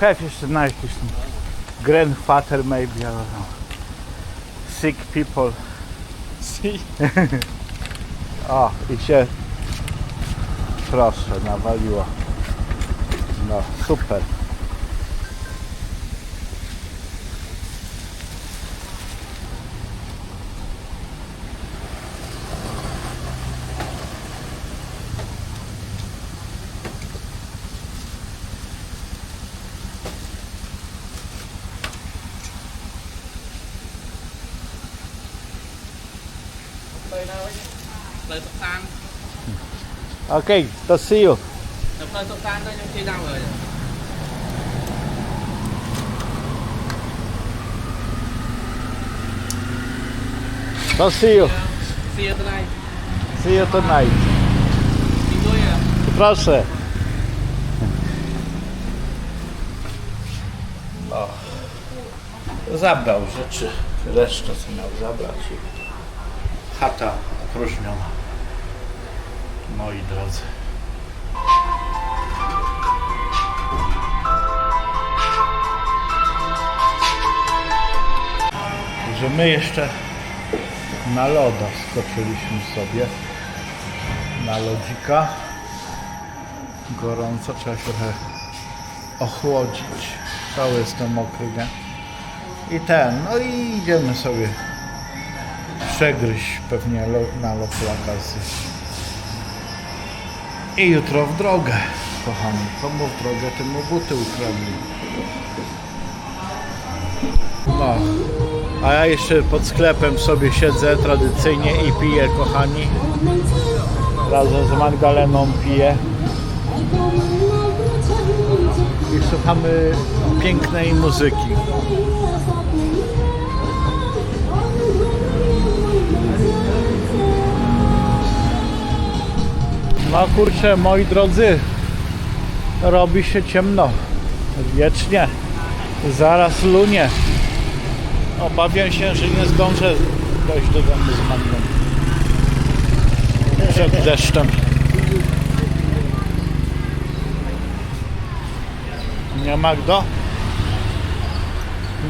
have jeszcze na jakiś grandfather maybe, I don't know. Sick people. Si. O, i się proszę, nawaliło. No, super. Okay, to see you. Đập lời tục tan nhưng khi nào rồi To see you. See you tonight See you tonight. Enjoy it Proszę. O. Zabrał rzeczy, resztę co miał zabrać i chata opróżniona. Moi drodzy. Że my jeszcze na loda skoczyliśmy sobie. Na lodzika gorąco, trzeba się trochę ochłodzić. Cały jestem mokry, nie? I ten, no i idziemy sobie przegryźć pewnie na lot wakacji. I jutro w drogę, kochani. Komu w drogę, temu buty ukradli. No, a ja jeszcze pod sklepem sobie siedzę tradycyjnie i piję, kochani. Razem z Magdaleną piję. i słuchamy pięknej muzyki. No kurczę, moi drodzy, robi się ciemno. Wiecznie. Zaraz lunie. Obawiam się, że nie zdążę dojść do domu z Magdą. Przed deszczem. Nie Magdo?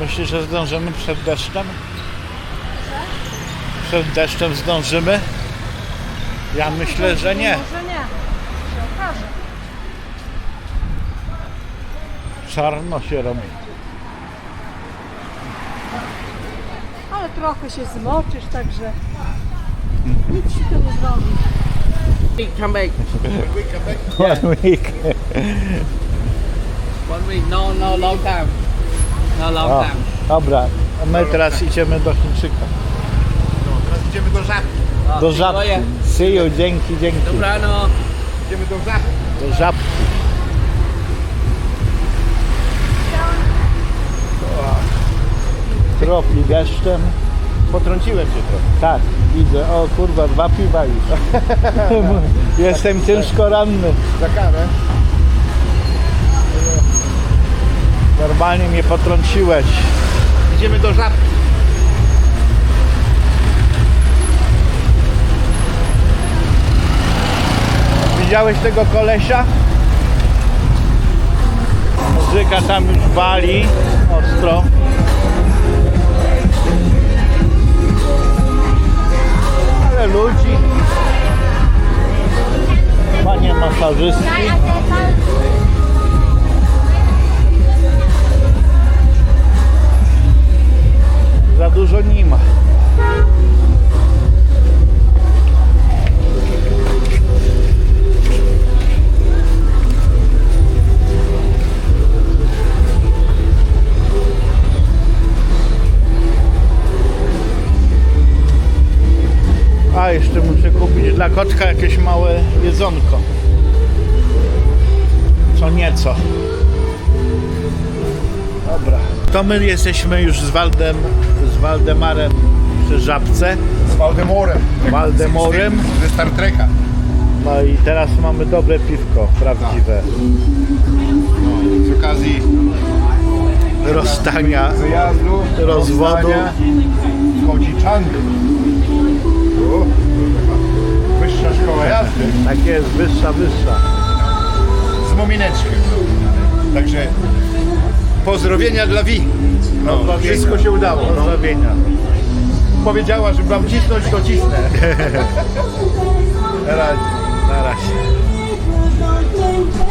Myślisz, że zdążymy przed deszczem? Przed deszczem zdążymy? Ja myślę, że nie. Może nie. Się okaże. Czarno się robi. Ale trochę się zmoczysz, także nic ci to nie zrobi. Come back One week. One week No, no, long time No, long O, time dobra, a my teraz idziemy do Chińczyka. Teraz idziemy do żabki. Do. See you, dzięki, dzięki. Dobrano Idziemy do żabki. Do żabki. O, Tropi deszczem. Potrąciłem cię trochę. Tak, widzę. O kurwa, dwa piwa już. Jestem ciężko ranny. Za karę. Normalnie mnie potrąciłeś. Idziemy do żabki. Widziałeś tego kolesia? Muzyka tam już wali ostro. Ale ludzi. Panie masażystki. Dla kotka jakieś małe jedzonko. Co nieco. Dobra. To my jesteśmy już z Waldem, z Waldemarem przy Żabce. Z Waldemorem. Waldemorem. Ze Star Treka. No i teraz mamy dobre piwko, prawdziwe. Z okazji Rozstania, wyjazdu, rozwodu. rozstania, Chodzi Chandy. U, Wyższa szkoła jazdy. Tak jest, wyższa, wyższa. Z Mumineczkiem. Także Pozdrowienia dla Wi. No, Pozdrowienia. wszystko się udało. No. Pozdrowienia. Powiedziała, że mam cisnąć, to cisnę. Teraz Na razie.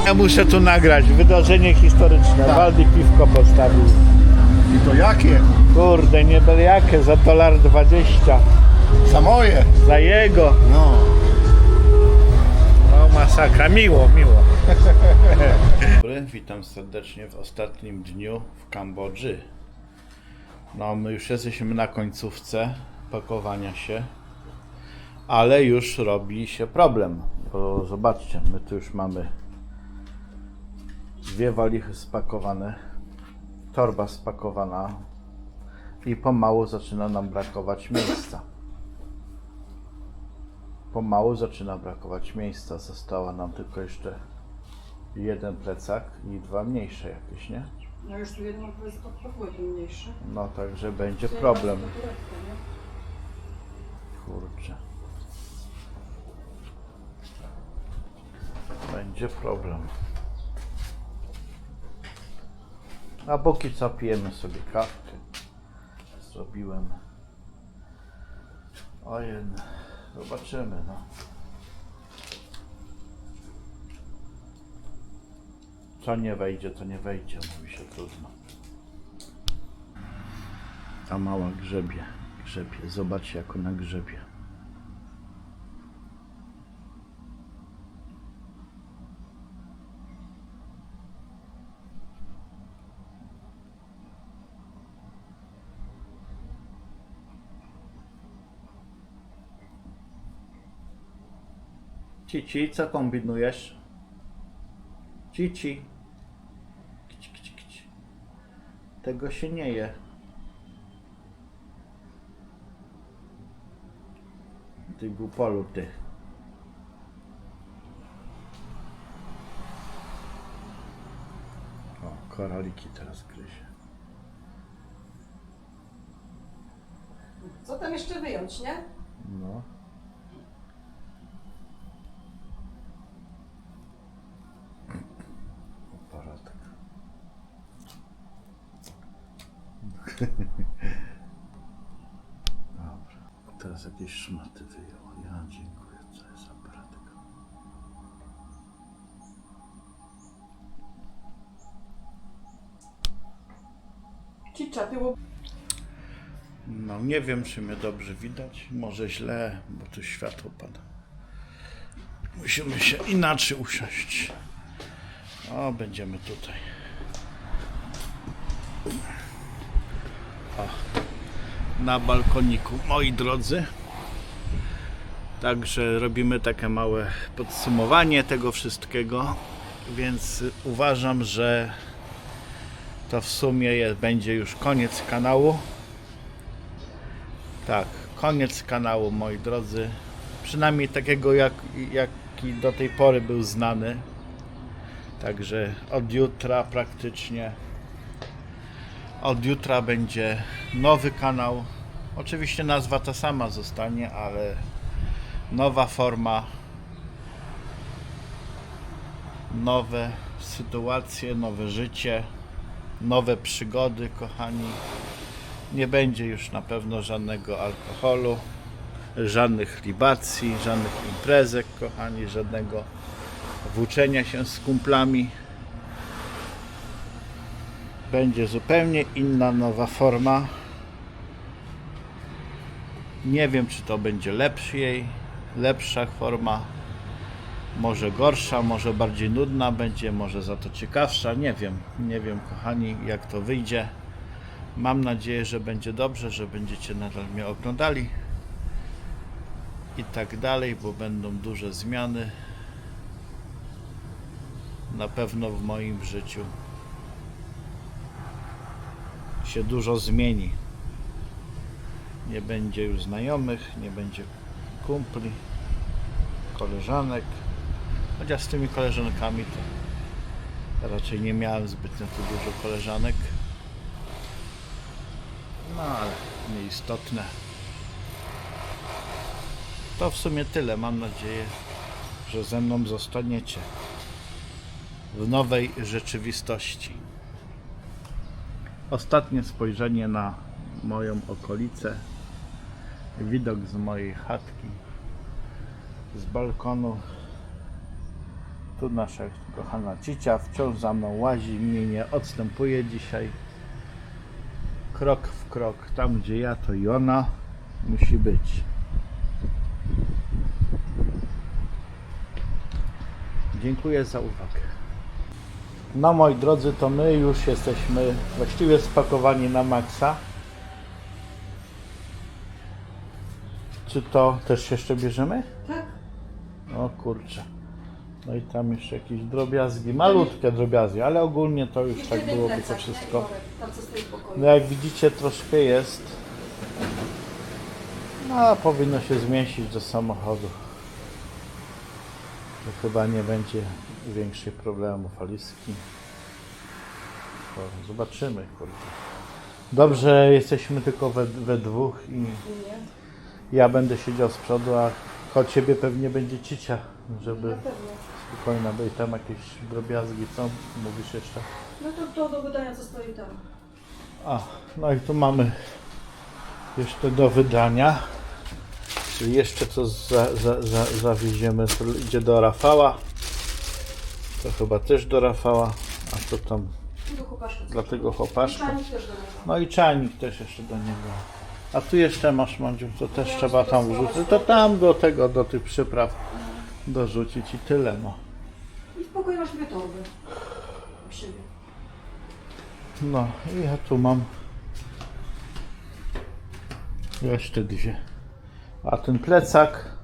Ja muszę tu nagrać wydarzenie historyczne. Tak. Waldi piwko postawił. i to jakie? Kurde, nie byle jakie, za dolar 20. Za moje. Za jego. No. Masakra, miło, miło. Dobry, witam serdecznie w ostatnim dniu w Kambodży. No, my już jesteśmy na końcówce pakowania się, ale już robi się problem, bo zobaczcie, my tu już mamy dwie walichy spakowane, torba spakowana i pomału zaczyna nam brakować miejsca pomału zaczyna brakować miejsca. Została nam tylko jeszcze jeden plecak i dwa mniejsze jakieś, nie? No już tu jeden podpakuje ten mniejszy. No także będzie problem. Kurczę. Będzie problem. A póki co pijemy sobie kawkę. Zrobiłem. Ojej. Zobaczymy, no. Co nie wejdzie, to nie wejdzie, mówi się trudno. Ta mała grzebie, grzebie. Zobaczcie, jak ona grzebie. Cici, co kombinujesz? Cici. Kici, kici, kici. Tego się nie je. Ty głupolu, ty. O, koraliki teraz gryzie. Co tam jeszcze wyjąć, nie? No. Aparatek. Dobra. Teraz jakieś szmaty wyjęło. Ja dziękuję. Co jest aparatek? Cicza, tyło. No nie wiem, czy mnie dobrze widać. Może źle, bo tu światło pada. Musimy się inaczej usiąść. O, będziemy tutaj. Na balkoniku, moi drodzy. Także robimy takie małe podsumowanie tego wszystkiego. Więc uważam, że to w sumie jest, będzie już koniec kanału. Tak, koniec kanału, moi drodzy. Przynajmniej takiego, jak, jaki do tej pory był znany. Także od jutra praktycznie. Od jutra będzie nowy kanał. Oczywiście nazwa ta sama zostanie, ale nowa forma. Nowe sytuacje, nowe życie, nowe przygody, kochani. Nie będzie już na pewno żadnego alkoholu, żadnych libacji, żadnych imprezek, kochani, żadnego włóczenia się z kumplami. Będzie zupełnie inna, nowa forma. Nie wiem, czy to będzie lepszy jej, lepsza forma, może gorsza, może bardziej nudna będzie, może za to ciekawsza, nie wiem, nie wiem, kochani, jak to wyjdzie. Mam nadzieję, że będzie dobrze, że będziecie nadal mnie oglądali i tak dalej, bo będą duże zmiany. Na pewno w moim życiu się dużo zmieni. Nie będzie już znajomych, nie będzie kumpli, koleżanek. Chociaż z tymi koleżankami to raczej nie miałem zbytnio tu dużo koleżanek. No ale nieistotne. To w sumie tyle. Mam nadzieję, że ze mną zostaniecie w nowej rzeczywistości. Ostatnie spojrzenie na moją okolicę. Widok z mojej chatki, z balkonu. Tu nasza kochana cicia wciąż za mną łazi, mnie nie odstępuje dzisiaj. Krok w krok, tam gdzie ja, to i ona musi być. Dziękuję za uwagę. No moi drodzy, to my już jesteśmy właściwie spakowani na maksa. Czy to też jeszcze bierzemy? Tak. O kurczę. No i tam jeszcze jakieś drobiazgi, malutkie drobiazgi, ale ogólnie to już tak byłoby to wszystko. No jak widzicie troszkę jest. No powinno się zmieścić do samochodu. To chyba nie będzie większych problemów. Walizki. To zobaczymy, kurde. Dobrze, jesteśmy tylko we, we dwóch i ja będę siedział z przodu, a choć ciebie pewnie będzie cicia, żeby spokojna i tam jakieś drobiazgi, co mówisz jeszcze? No to, to do wydania stoi tam. A, no i tu mamy jeszcze do wydania. Czyli jeszcze co za, za, za, zawieziemy, to idzie do Rafała. To chyba też do Rafała. A to tam dla tego niego. No i czajnik też jeszcze do niego. A tu jeszcze masz Mandziu, to też trzeba tam wrzucić. To tam do tego, do tych przypraw dorzucić i tyle no. I w pokoju masz dwie torby. No i ja tu mam jeszcze dwie. A ten plecak.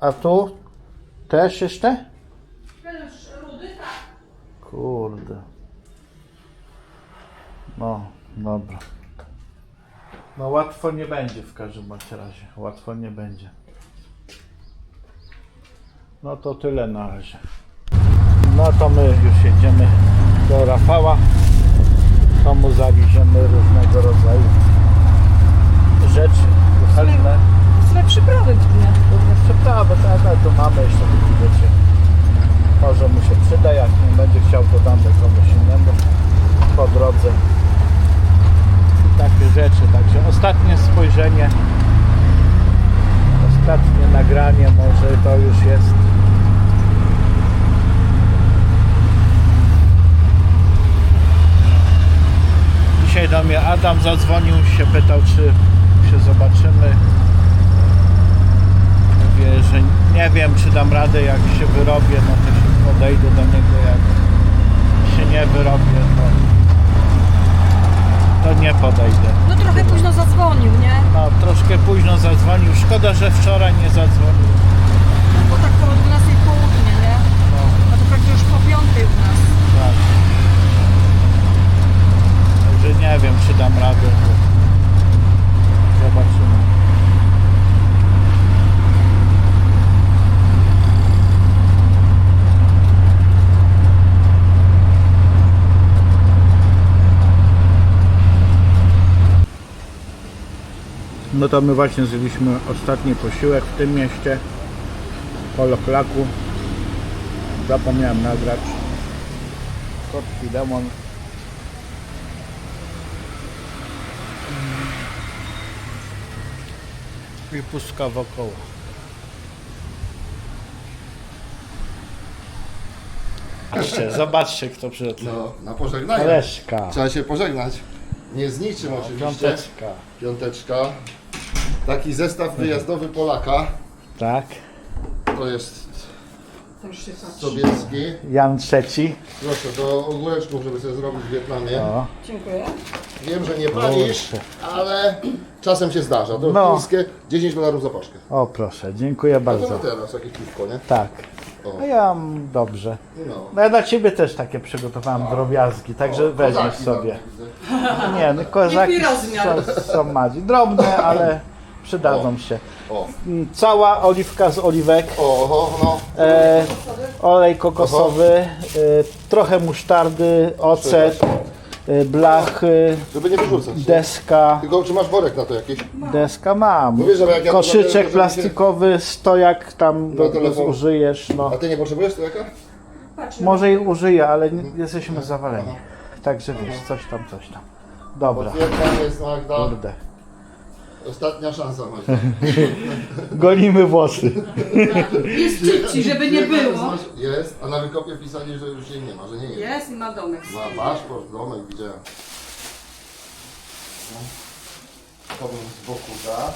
A tu też jeszcze? Kurde. No, dobra. No łatwo nie będzie w każdym bądź razie. Łatwo nie będzie. No to tyle na razie. No to my już jedziemy do Rafała. To mu zawieziemy różnego rodzaju rzeczy kuchenne. Swe przyprawy głównie. Również przeprawy, tak, ale to mamy jeszcze wiecie. Może mu się przyda, jak nie będzie chciał, to damy komuś innemu po drodze. I takie rzeczy, także ostatnie spojrzenie, ostatnie nagranie, może to już jest. Dzisiaj do mnie Adam zadzwonił, się pytał, czy się zobaczymy. Mówię, że nie wiem, czy dam radę, jak się wyrobię, no podejdę do niego, jak się nie wyrobię, to, to nie podejdę. No trochę późno zadzwonił, nie? No, troszkę późno zadzwonił, szkoda, że wczoraj nie zadzwonił. Bo tak koło 12 w południe, nie? No, A to prawie już po piątej u nas. tak. Także nie wiem, czy dam radę. Zobaczymy. No to my właśnie zjedliśmy ostatni posiłek w tym mieście. Koloklaku. Zapomniałem nagrać. Kot Filemon. I pustka wokoło. Zobaczcie, zobaczcie kto przyszedł. No, na pożegnanie. Leszka. Trzeba się pożegnać. Nie z niczym oczywiście. Piąteczka. Piąteczka. Taki zestaw wyjazdowy Polaka. Tak. To jest To już się patrzy. Sobiecki. Jan trzeci. Proszę, do ogóreczków, żeby sobie zrobić w Wietnamie. O, Dziękuję. Wiem, że nie palisz, ale czasem się zdarza. To No. chińskie 10 dolarów za paczkę. o proszę, dziękuję A to bardzo. teraz jakieś piwko, nie? Tak. O. A ja mm, dobrze. No. No ja dla ciebie też takie przygotowałem drobiazgi, także weźmiesz Kozaki sobie. widzę. Nie, no kozaki są, są madzi. Drobne, ale przydadzą się. O, Cała oliwka z oliwek, o, o, no. e, olej kokosowy, e, trochę musztardy, ocet, e, blach, Żeby nie wyrzucać. nie? deska. Tylko czy masz worek na to jakiś? Deska mam. Wiesz, że jak ja to Koszyczek żeby się- plastikowy, stojak tam do, do, telefon. użyjesz. No. A ty nie potrzebujesz to jaka? Patrz, Może i użyję, ale nie, jesteśmy zawaleni. także wiesz, coś tam, coś tam. Dobra, Potwierdzam jest Magda. kurde. Ostatnia szansa Magda. Golimy włosy. Jest ci, żeby nie było. Jest, a na wykopie pisali, że już jej nie ma, że nie jest. Jest i ma domek. Ma paszport, domek, widziałem. No. To bym z boku da.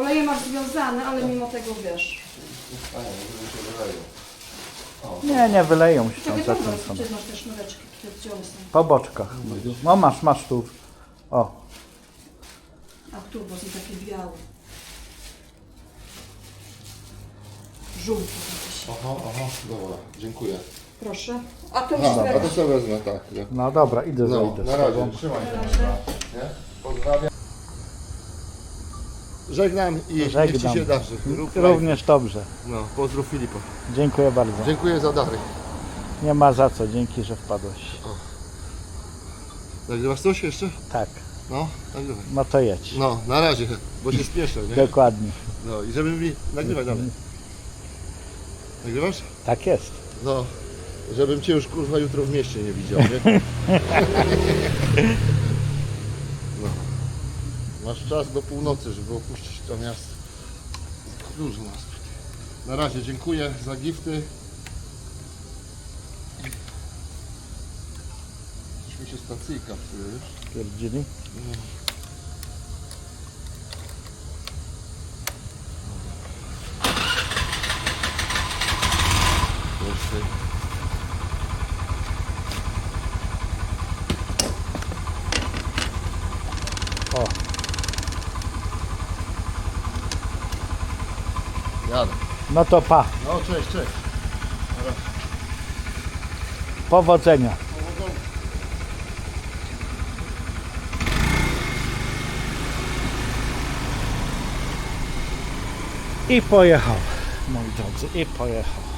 Oleje masz związane, ale mimo tego wiesz. Żeby się wyleją. Nie, nie wyleją się tam Czekaj, za tym masz te sznureczki, które są. Po boczkach. No masz, masz tu. O, A tu, bo są takie białe. Żółte jakieś. Aha, aha, dobra, dziękuję. Proszę. A to już a to sobie wezmę, tak. ja. no dobra, idę, No, zejdę na razie, trzymaj się. Nie? Pozdrawiam. Żegnam i niech Żegnam. Ci się darzy. Rób Również dobrze. No, pozdrów Filipa. Dziękuję bardzo. Dziękuję za dary. Nie ma za co, dzięki, że wpadłeś. Nagrywasz coś jeszcze? Tak, No, nagrywaj. no to jedź. No, na razie, bo się spieszę, nie? Dokładnie. No i żeby mi... Nagrywaj dalej. Nagrywasz? Tak jest. No, żebym Cię już kurwa jutro w mieście nie widział, nie? No. Masz czas do północy, żeby opuścić to miasto. Dużo nas tutaj. Na razie dziękuję za gifty. Mi się stacyjka psuje, wiesz? Pierdzili. Proszę. O, Jadę. no to pa. No cześć, cześć. Powodzenia. I pojechał, moi drodzy, i pojechał.